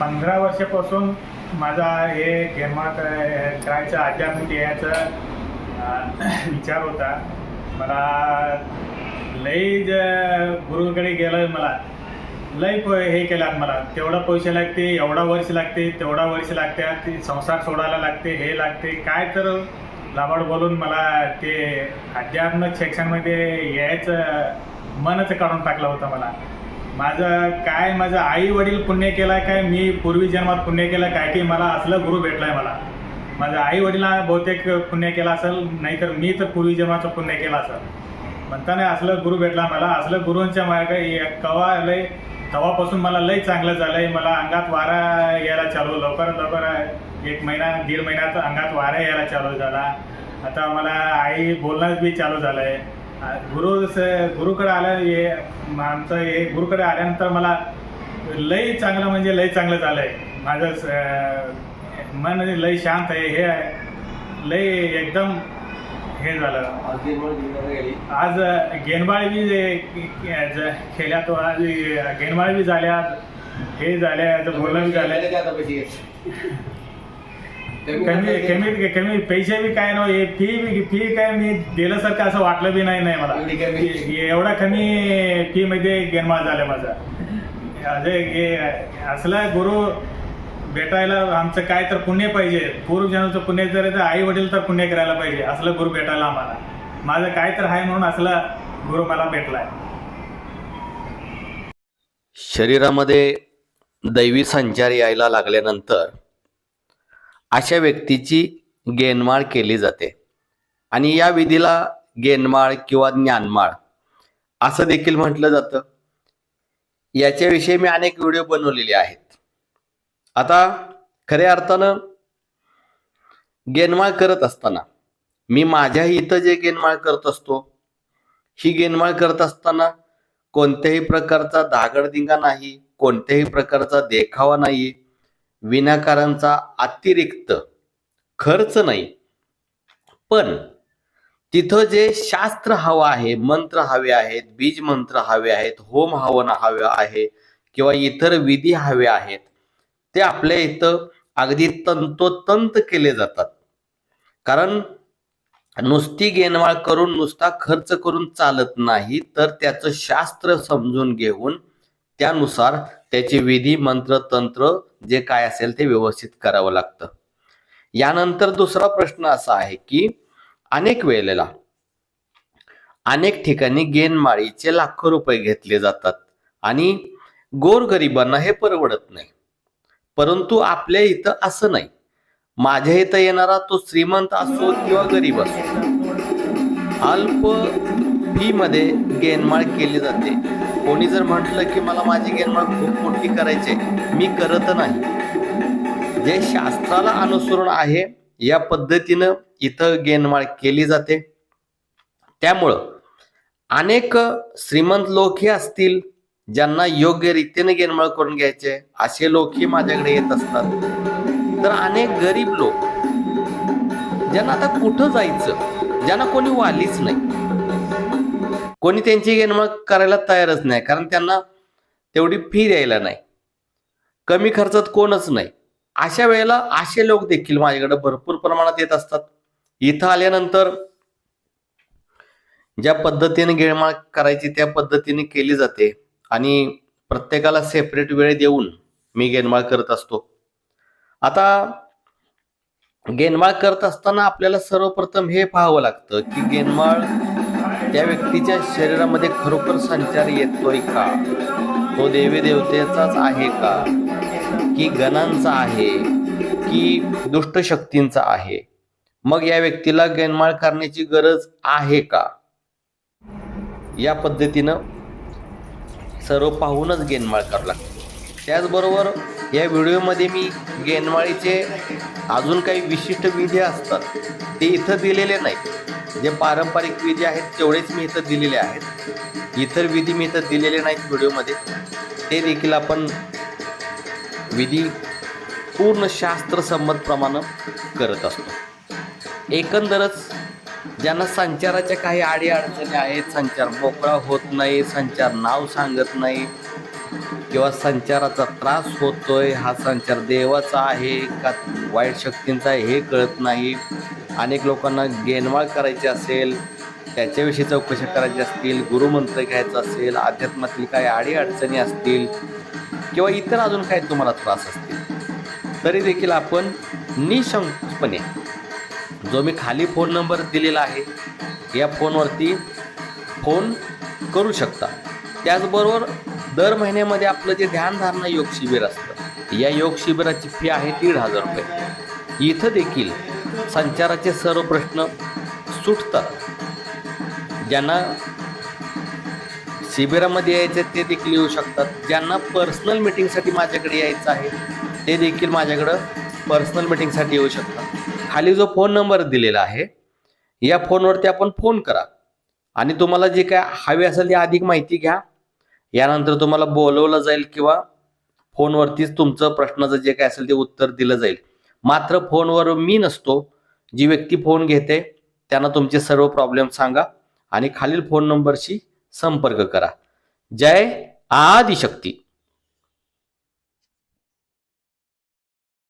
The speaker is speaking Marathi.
पंधरा वर्षापासून माझा हे गेम करायचं आध्यात्मिक यायचा विचार होता. मला लई ज गुरुकडे गेलं मला. लई प हे केलात मला. तेवढा पैसे लागते एवढा वर्ष लागते तेवढा वर्ष लागते संसार सोडायला लागते हे लागते. काय तर लाबाड बोलून मला ते अध्यात्म शिक्षणामध्ये यायचं मनच काढून टाकलं होतं मला. माझं काय माझं आई वडील पुण्य केलाय काय मी पूर्वी जन्मात पुण्य केलं काय की मला असलं गुरु भेटलाय मला. माझ्या आई वडिलांना बहुतेक पुण्य केला असेल नाहीतर मी तर पूर्वी जन्माचं पुण्य केलं असेल. म्हणताना असलं गुरु भेटला मला असलं गुरूंच्या मार्ग कवा लय तवापासून मला लय चांगलं झालंय. मला अंगात वारा यायला चालू लवकरात लवकर एक महिना दीड महिन्यात अंगात वारा यायला चालू झाला. आता मला आई बोलणं बी चालू झालंय. गुरु स- गुरुकडे आलं हे आमचं हे गुरुकडे आल्यानंतर मला लय चांगलं म्हणजे लय चांगलं झालंय. माझं स- मन लय शांत आहे. हे आहे. लय एकदम हे झालं. आज गेनबाळ बी खेळल्या तो आज गेनबाळ बी झाल्या. हे झाल्या बोलणं बी झालंय कमी कमी कमी पैसे बी काय नाही फी बी फी काय मी दिल्यासारखं असं वाटलं बी नाही नाही मला. एवढी कमी? फी मध्ये गेनमाळ झालं माझा. अजय असला गुरु भेटायला आमचं काय तर पुण्य पाहिजे. पूर्वजन्माचं पुण्य जर तर आई वडील तर पुण्य करायला पाहिजे. असलं गुरु भेटायला आम्हाला. माझं काय तर आहे म्हणून असला गुरु मला भेटलाय. शरीरामध्ये दैवी संचार यायला लागल्यानंतर अशा व्यक्तीची गेनमाळ केली जाते. आणि या विधीला गेनमाळ किंवा ज्ञानमाळ असं देखील म्हटलं जातं. याच्याविषयी मी अनेक व्हिडिओ बनवलेले आहेत. आता खऱ्या अर्थानं गेनमाळ करत असताना मी माझ्या इथं जे गेनमाळ करत असतो ही गेनमाळ करत असताना कोणत्याही प्रकारचा धागडदिंगा नाही कोणत्याही प्रकारचा देखावा नाही विनाकारांचा अतिरिक्त खर्च नाही. पण तिथं जे शास्त्र हवं आहे मंत्र हवे आहेत बीज मंत्र हवे आहेत होम हवन हवे आहे किंवा इतर विधी हवे आहेत ते आपल्या इथं अगदी तंतोतंत केले जातात. कारण नुसती गेनवाळ करून नुसता खर्च करून चालत नाही तर त्याचं शास्त्र समजून घेऊन त्यानुसार त्याचे विधी मंत्र तंत्र जे काय असेल ते व्यवस्थित करावं लागतं. यानंतर दुसरा प्रश्न असा आहे की अनेक वेळेला अनेक ठिकाणी गेनमाळीचे लाखो रुपये घेतले जातात आणि गोरगरिबांना हे परवडत नाही. परंतु आपल्या इथं असं नाही. माझ्या इथं येणारा तो श्रीमंत असो किंवा गरीब असो अल्प फीमध्ये गेनमाळ केली जाते. कोणी जर म्हटलं की मला माझी गेनमाळ खूप मोठी करायची मी करत नाही. जे शास्त्राला अनुसरून आहे या पद्धतीनं इथं गेनमाळ केली जाते. त्यामुळं अनेक श्रीमंत लोकही असतील ज्यांना योग्य रीतीने गेनमाळ करून घ्यायचे असे लोकही माझ्याकडे येत असतात. तर अनेक गरीब लोक ज्यांना आता कुठं जायचं? ज्यांना कोणी वालीच नाही. कोणी त्यांची घेणमळ करायला तयारच नाही कारण त्यांना तेवढी फी द्यायला नाही. कमी खर्चात कोणच नाही. अशा वेळेला असे लोक देखील माझ्याकडे भरपूर प्रमाणात येत असतात. इथं आल्यानंतर ज्या पद्धतीने गिळमाळ करायची त्या पद्धतीने केली जाते. आणि प्रत्येकाला सेपरेट वेळ देऊन मी गेणमाळ करत असतो. आता गेणमाळ करत असताना आपल्याला सर्वप्रथम हे पाहावं लागतं की गेणमाळ त्या व्यक्तीच्या शरीरामध्ये खरोखर संचार येतोय का? तो देवी देवतेचाच आहे का? की गणांचा आहे? की दुष्ट शक्तींचा आहे? मग या व्यक्तीला गणमाळ करण्याची गरज आहे का? या पद्धतीनं सर्व पाहूनच गेनमाळ करावं लागतं. त्याचबरोबर या व्हिडिओमध्ये मी गेनमाळीचे अजून काही विशिष्ट विधी असतात ते इथं दिलेले नाहीत. जे पारंपरिक विधी आहेत तेवढेच मी इथं दिलेले आहेत. इतर विधी मी इथं दिलेले नाहीत व्हिडिओमध्ये. ते देखील आपण विधी पूर्ण शास्त्रसंमतप्रमाणे करत असतो. एकंदरच ज्यांना संचाराच्या काही आडी अडचणी आहेत संचार मोकळा होत नाही संचार नाव सांगत नाही किंवा संचाराचा त्रास होतोय हा संचार देवाचा आहे का वाईट शक्तींचा आहे हे कळत नाही. अनेक लोकांना गेनवाळ करायची असेल त्याच्याविषयी चौकशी करायची असतील गुरुमंत्र घ्यायचा असेल अध्यात्मातील काही अडीअडचणी असतील किंवा इतर अजून काही तुम्हाला त्रास असतील तरी देखील आपण निशंकपणे जो मी खाली फोन नंबर दिलेला आहे या फोनवरती फोन करू शकता. त्याचबरोबर दर महिन्यामध्ये आपलं जे ध्यानधारणा योग शिबिर असतं या योग शिबिराची फी आहे दीड हजार रुपये. इथं देखील संचाराचे सर्व प्रश्न सुटतात. ज्यांना शिबिरामध्ये यायचे ते देखील येऊ शकतात. ज्यांना पर्सनल मिटिंगसाठी माझ्याकडे यायचं आहे ते देखील माझ्याकडं पर्सनल मिटिंगसाठी येऊ शकतात. खाली जो फोन नंबर दिलेला आहे या फोनवरती आपण फोन करा. आणि तुम्हाला जे काय हवी असेल ती अधिक माहिती घ्या. यानंतर तुम्हाला बोलवलं जाईल किंवा फोनवरतीच तुमचं प्रश्नाचं जे काय असेल ते उत्तर दिलं जाईल. मात्र फोनवर मी नसतो. जी व्यक्ती फोन घेते त्यांना तुमचे सर्व प्रॉब्लेम सांगा आणि खालील फोन नंबरशी संपर्क करा. जय आदिशक्ती.